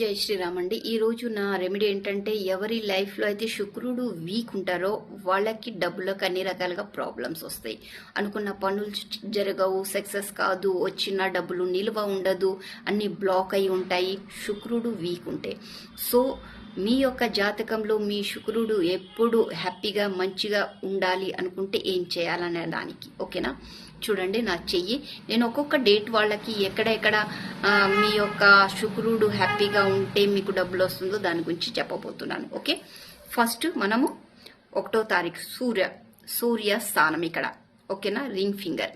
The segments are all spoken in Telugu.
జై శ్రీరామ్ అండి. ఈ రోజు నా రెమెడీ ఏంటంటే ఎవరి లైఫ్లో అయితే శుక్రుడు వీక్ ఉంటారో వాళ్ళకి డబ్బులకు అన్ని రకాలుగా ప్రాబ్లమ్స్ వస్తాయి. అనుకున్న పనులు జరగవు సక్సెస్ కాదు వచ్చిన డబ్బులు నిల్వ ఉండదు అన్ని బ్లాక్ అయి ఉంటాయి. శుక్రుడు వీక్ ఉంటే. సో మీ యొక్క జాతకంలో మీ శుక్రుడు ఎప్పుడు హ్యాపీగా మంచిగా ఉండాలి అనుకుంటే ఏం చేయాలనే దానికి. ఓకేనా? చూడండి నా చెయ్యి. నేను ఒక్కొక్క డేట్ వాళ్ళకి ఎక్కడెక్కడ మీ యొక్క శుక్రుడు హ్యాపీగా ఉంటే మీకు డబ్బులు వస్తుందో దాని గురించి చెప్పబోతున్నాను. ఓకే? ఫస్ట్ మనము ఒకటో తారీఖు సూర్య సూర్య స్థానం ఇక్కడ. ఓకేనా? Ring finger.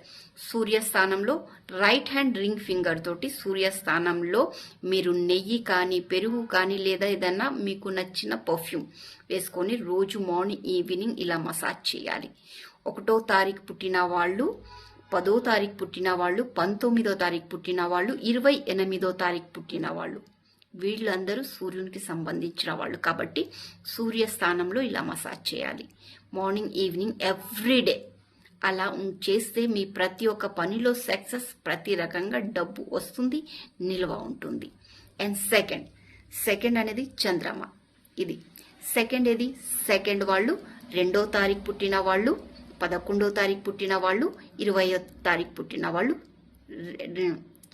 సూర్యస్థానంలో right hand ring finger తోటి సూర్యస్థానంలో మీరు నెయ్యి కానీ పెరుగు కానీ లేదా ఏదన్నా మీకు నచ్చిన పర్ఫ్యూమ్ వేసుకొని రోజు మార్నింగ్ ఈవినింగ్ ఇలా మసాజ్ చేయాలి. ఒకటో తారీఖు పుట్టిన వాళ్ళు పదో తారీఖు పుట్టిన వాళ్ళు పంతొమ్మిదో తారీఖు పుట్టిన వాళ్ళు ఇరవై ఎనిమిదో తారీఖు పుట్టిన వాళ్ళు. వీళ్ళందరూ సూర్యునికి సంబంధించిన వాళ్ళు కాబట్టి సూర్యస్థానంలో ఇలా మసాజ్ చేయాలి. మార్నింగ్ ఈవినింగ్ ఎవ్రీడే అలా చేస్తే మీ ప్రతి ఒక్క పనిలో సక్సెస్ ప్రతి రకంగా డబ్బు వస్తుంది నిల్వ ఉంటుంది. అండ్ సెకండ్ సెకండ్ అనేది చంద్రమ. ఇది సెకండ్ ఏది? సెకండ్ వాళ్ళు రెండో తారీఖు పుట్టిన వాళ్ళు పదకొండో తారీఖు పుట్టిన వాళ్ళు ఇరవయో తారీఖు పుట్టిన వాళ్ళు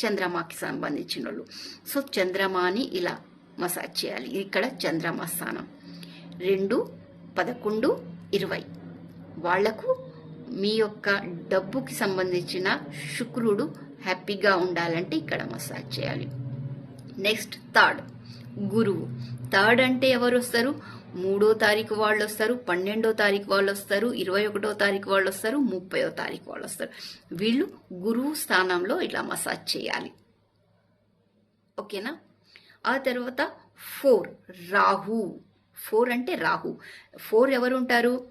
చంద్రమాకి సంబంధించిన వాళ్ళు. సో చంద్రమాని ఇలా మసాజ్ చేయాలి. ఇక్కడ చంద్రమా స్థానం. రెండు పదకొండు ఇరవై. వాళ్ళకు మీ యొక్క డబ్బుకి సంబంధించిన శుక్రుడు హ్యాపీగా ఉండాలంటే ఇక్కడ మసాజ్ చేయాలి. నెక్స్ట్ థర్డ్ గురువు. థర్డ్ అంటే ఎవరు వస్తారు? మూడో తారీఖు వాళ్ళు వస్తారు పన్నెండో తారీఖు వాళ్ళు వస్తారు ఇరవై ఒకటో తారీఖు వాళ్ళు వస్తారు ముప్పయో తారీఖు వాళ్ళు వస్తారు. వీళ్ళు గురువు స్థానంలో ఇలా మసాజ్ చేయాలి. ఓకేనా? ఆ తర్వాత ఫోర్ రాహు. ఫోర్ అంటే రాహు. ఫోర్ ఎవరు ఉంటారు?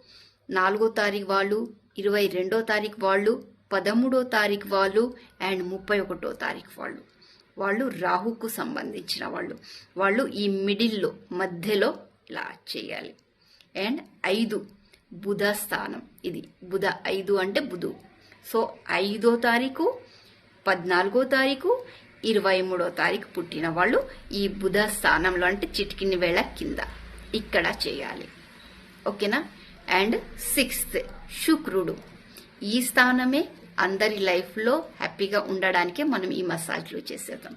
నాలుగో తారీఖు వాళ్ళు ఇరవై రెండో తారీఖు వాళ్ళు పదమూడో తారీఖు వాళ్ళు అండ్ ముప్పై ఒకటో తారీఖు వాళ్ళు. వాళ్ళు రాహుకు సంబంధించిన వాళ్ళు. వాళ్ళు ఈ మిడిల్లో మధ్యలో ఇలా చేయాలి. అండ్ ఐదు బుధ స్థానం. ఇది బుధ ఐదు అంటే బుధు. సో ఐదో తారీఖు పద్నాలుగో తారీఖు ఇరవై మూడో తారీఖు పుట్టిన వాళ్ళు ఈ బుధ స్థానంలో అంటే చిటికిని వేళ కింద. ఇక్కడ చేయాలి. ఓకేనా? అండ్ సిక్స్త్ శుక్రుడు. ఈ స్థానమే అందరి లైఫ్లో హ్యాపీగా ఉండడానికే మనం ఈ మసాజ్లు చేసేద్దాం.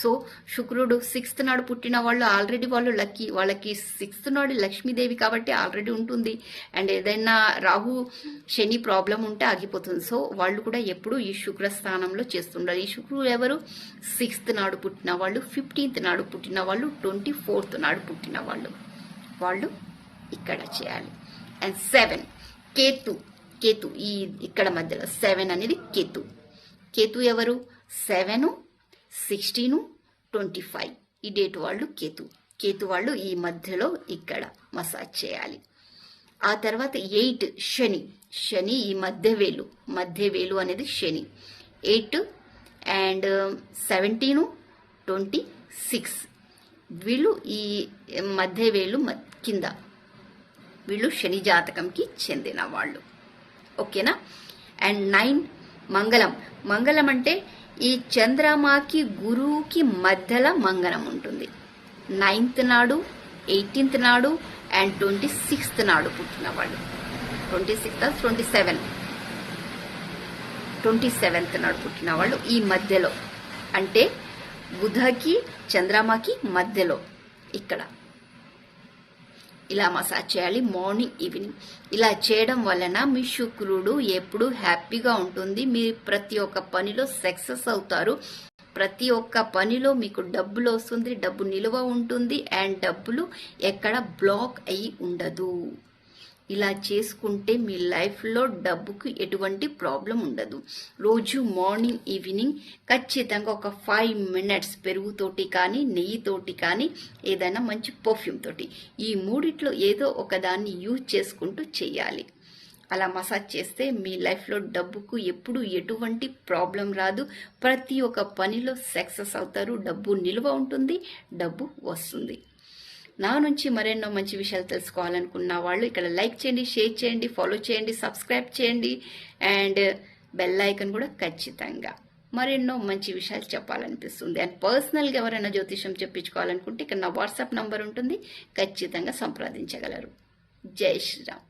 సో శుక్రుడు సిక్స్త్ నాడు పుట్టిన వాళ్ళు ఆల్రెడీ వాళ్ళు లక్కీ వాళ్ళకి సిక్స్త్ నాడు లక్ష్మీదేవి కాబట్టి ఆల్రెడీ ఉంటుంది. అండ్ ఏదైనా రాహు శని ప్రాబ్లం ఉంటే ఆగిపోతుంది. సో వాళ్ళు కూడా ఎప్పుడు ఈ శుక్ర స్థానంలో చేస్తుండాలి. ఈ శుక్రుడు ఎవరు? సిక్స్త్ నాడు పుట్టిన వాళ్ళు ఫిఫ్టీన్త్ నాడు పుట్టిన వాళ్ళు ట్వంటీ ఫోర్త్ నాడు పుట్టిన వాళ్ళు. వాళ్ళు ఇక్కడ చేయాలి. అండ్ సెవెన్ కేతు కేతు ఈ ఇక్కడ మధ్యలో సెవెన్ అనేది కేతు కేతు ఎవరు? సెవెను సిక్స్టీను ట్వంటీ ఫైవ్ ఈ డేట్ వాళ్ళు కేతు కేతు వాళ్ళు ఈ మధ్యలో ఇక్కడ మసాజ్ చేయాలి. ఆ తర్వాత ఎయిట్ శని. శని ఈ మధ్య వేలు. మధ్య వేలు అనేది Shani. Eight and seventeen twenty six వీళ్ళు ఈ మధ్య వేలు కింద. వీళ్ళు శని జాతకంకి చెందిన వాళ్ళు. ఓకేనా? అండ్ నైన్ మంగళం. మంగళం అంటే ఈ చంద్రమాకి గురువుకి మధ్యలో మంగళం ఉంటుంది. నైన్త్ నాడు ఎయిటీన్త్ నాడు అండ్ ట్వంటీ సిక్స్త్ నాడు పుట్టిన వాళ్ళు. Twenty sixth twenty seven. Twenty seventh నాడు పుట్టిన వాళ్ళు ఈ మధ్యలో. అంటే బుధకి చంద్రమాకి మధ్యలో ఇక్కడ. ఇలా మసాజ్ చేయాలి మార్నింగ్ ఈవినింగ్. ఇలా చేయడం వలన మీ శుక్రుడు ఎప్పుడు హ్యాపీగా ఉంటుంది. మీరు ప్రతి ఒక్క పనిలో సక్సెస్ అవుతారు. ప్రతి ఒక్క పనిలో మీకు డబ్బులు వస్తుంది డబ్బు నిలువ ఉంటుంది. అండ్ డబ్బులు ఎక్కడ బ్లాక్ అయి ఉండదు. ఇలా చేసుకుంటే మీ లైఫ్లో డబ్బుకు ఎటువంటి ప్రాబ్లం ఉండదు. రోజు మార్నింగ్ ఈవినింగ్ ఖచ్చితంగా ఒక ఫైవ్ మినిట్స్ పెరుగుతోటి కానీ నెయ్యితోటి కానీ ఏదైనా మంచి పర్ఫ్యూమ్ తోటి ఈ మూడిట్లో ఏదో ఒకదాన్ని యూజ్ చేసుకుంటూ చేయాలి. అలా మసాజ్ చేస్తే మీ లైఫ్లో డబ్బుకు ఎప్పుడు ఎటువంటి ప్రాబ్లం రాదు. ప్రతి ఒక్క పనిలో సక్సెస్ అవుతారు. డబ్బు నిల్వ ఉంటుంది డబ్బు వస్తుంది. నా నుంచి మరెన్నో మంచి విషయాలు తెలుసుకోవాలనుకున్న వాళ్ళు ఇక్కడ లైక్ చేయండి షేర్ చేయండి ఫాలో చేయండి సబ్స్క్రైబ్ చేయండి. అండ్ బెల్ ఐకన్ కూడా ఖచ్చితంగా మరెన్నో మంచి విషయాలు చెప్పాలనిపిస్తుంది. అండ్ పర్సనల్గా ఎవరైనా జ్యోతిషం చెప్పించుకోవాలనుకుంటే ఇక్కడ నా వాట్సాప్ నంబర్ ఉంటుంది. ఖచ్చితంగా సంప్రదించగలరు. జై శ్రీరామ్.